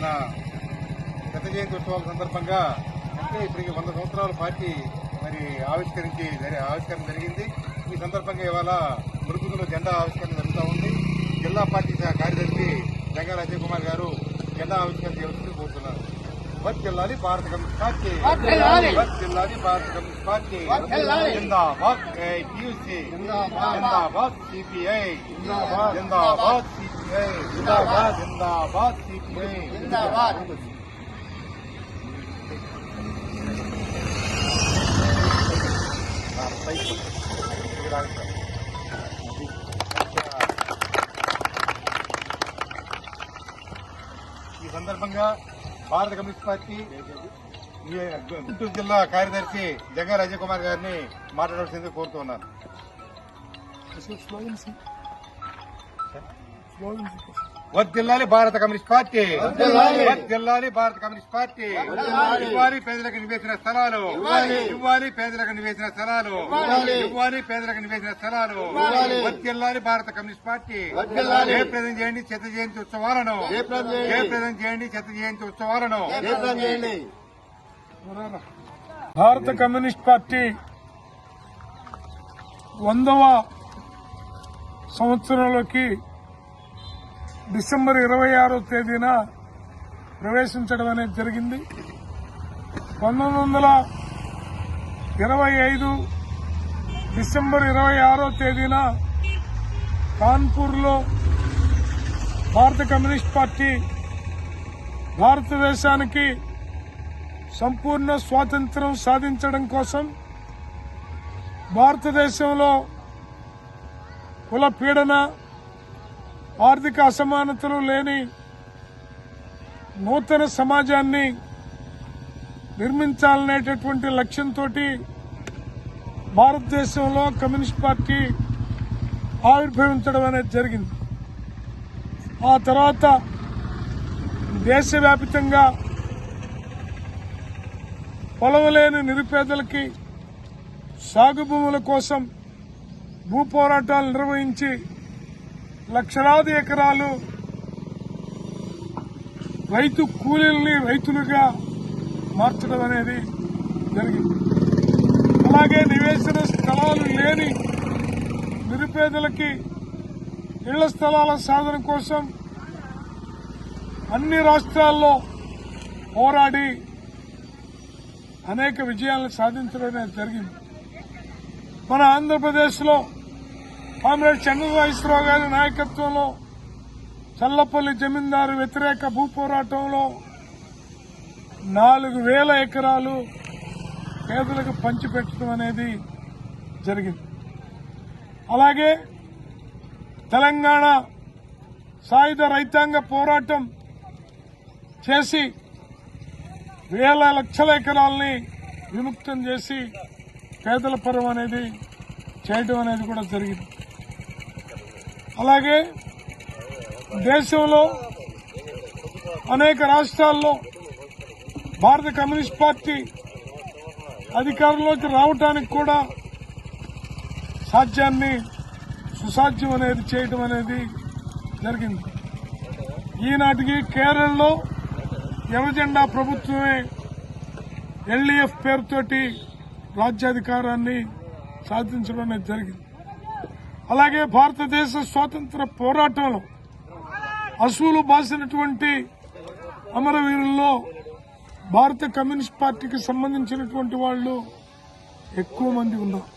మన గత జయంతి ఉత్సవాల సందర్భంగా అంటే ఇప్పటికి వంద సంవత్సరాల పార్టీ మరి ఆవిష్కరించి ఆవిష్కరణ జరిగింది. ఈ సందర్భంగా ఇవాళ మురుగులో జెండా ఆవిష్కరణ జరుగుతూ ఉంది. జిల్లా పార్టీ కార్యదర్శి జంగాల అజయ్ కుమార్ గారు జెండా ఆవిష్కరణ చేయవలసింది కోరుతున్నారు. వర్తిల్లాలి భారత కమ్యూనిస్ట్ పార్టీ వర్తిల్లాలి భారత కమ్యూనిస్ట్ పార్టీ జిందాబాద్ ఏఐటీయూసీ జిందాబాద్. సిపిఐ. జిందాబాద్ సిపిఐ. జిందాబాద్. జిందాబాద్ సిపిఐ. జిందాబాద్. ఈ సందర్భంగా భారత కమ్యూనిస్ట్ పార్టీ గుంటూరు జిల్లా కార్యదర్శి జంగాల అజయ్ కుమార్ గారిని మాట్లాడవలసింది కోరుతున్నాను వర్దిల్లాలి భారత కమ్యూనిస్ట్ పార్టీ. వర్దిల్లాలి భారత కమ్యూనిస్ట్ పార్టీ. ఇవ్వాలి పేదలకు నివేసిన స్థలాలు. ఇవ్వాలి పేదలకు నివేసిన స్థలాలు. ఇవ్వాలి పేదలకు నివేసిన స్థలాలు. వర్దిల్లాలి భారత కమ్యూనిస్ట్ పార్టీ. జయప్రదం చేయండి చెత్త జయంతి ఉత్సవాలను. జయప్రదం చేయండి. చెత్త జయంతి ఉత్సవాలను. భారత కమ్యూనిస్ట్ పార్టీ వందవ సంవత్సరంలోకి డిసెంబర్ ఇరవై ఆరో తేదీన ప్రవేశించడం అనేది జరిగింది. పంతొమ్మిది వందల ఇరవై ఐదు డిసెంబర్ ఇరవై ఆరో తేదీన కాన్పూర్లో భారత కమ్యూనిస్ట్ పార్టీ భారతదేశానికి సంపూర్ణ స్వాతంత్రం సాధించడం కోసం భారతదేశంలో కుల పీడన ఆర్థిక అసమానతలు లేని నూతన సమాజాన్ని నిర్మించాలనేటటువంటి లక్ష్యంతో భారతదేశంలో కమ్యూనిస్ట్ పార్టీ ఆవిర్భవించడం అనేది జరిగింది. ఆ తర్వాత దేశవ్యాప్తంగా పొలవలేని నిరుపేదలకి సాగు భూముల కోసం భూ పోరాటాలు నిర్వహించి లక్షలాది ఎకరాలు రైతు కూలీల్ని రైతులుగా మార్చడం అనేది జరిగింది. అలాగే నివేశన స్థలాలు లేని నిరుపేదలకి ఇళ్ళ స్థలాల సాధన కోసం అన్ని రాష్ట్రాల్లో పోరాడి అనేక విజయాలను సాధించడం అనేది జరిగింది. మన ఆంధ్రప్రదేశ్లో కామ్రేడ్ చంద్రరాజేశ్వరరావు గారి నాయకత్వంలో చల్లపల్లి జమీందారు వ్యతిరేక భూ పోరాటంలో నాలుగు వేల ఎకరాలు పేదలకు పంచిపెట్టడం అనేది జరిగింది. అలాగే తెలంగాణ సాయుధ రైతాంగ పోరాటం చేసి వేల లక్షల ఎకరాలని విముక్తం చేసి పేదల పరం అనేది చేయడం అనేది కూడా జరిగింది. అలాగే దేశంలో అనేక రాష్ట్రాల్లో భారత కమ్యూనిస్ట్ పార్టీ అధికారంలోకి రావటానికి కూడా సాధ్యాన్ని సుసాధ్యం అనేది చేయడం అనేది జరిగింది. ఈనాటికి కేరళలో ఎర్రజెండా ప్రభుత్వమే ఎల్డీఎఫ్ పేరుతోటి రాజ్యాధికారాన్ని సాధించడం అనేది జరిగింది. అలాగే భారతదేశ స్వాతంత్ర పోరాటంలో అసూలు బాసినటువంటి అమరవీరుల్లో భారత కమ్యూనిస్ట్ పార్టీకి సంబంధించినటువంటి వాళ్ళు ఎక్కువ మంది ఉన్నారు.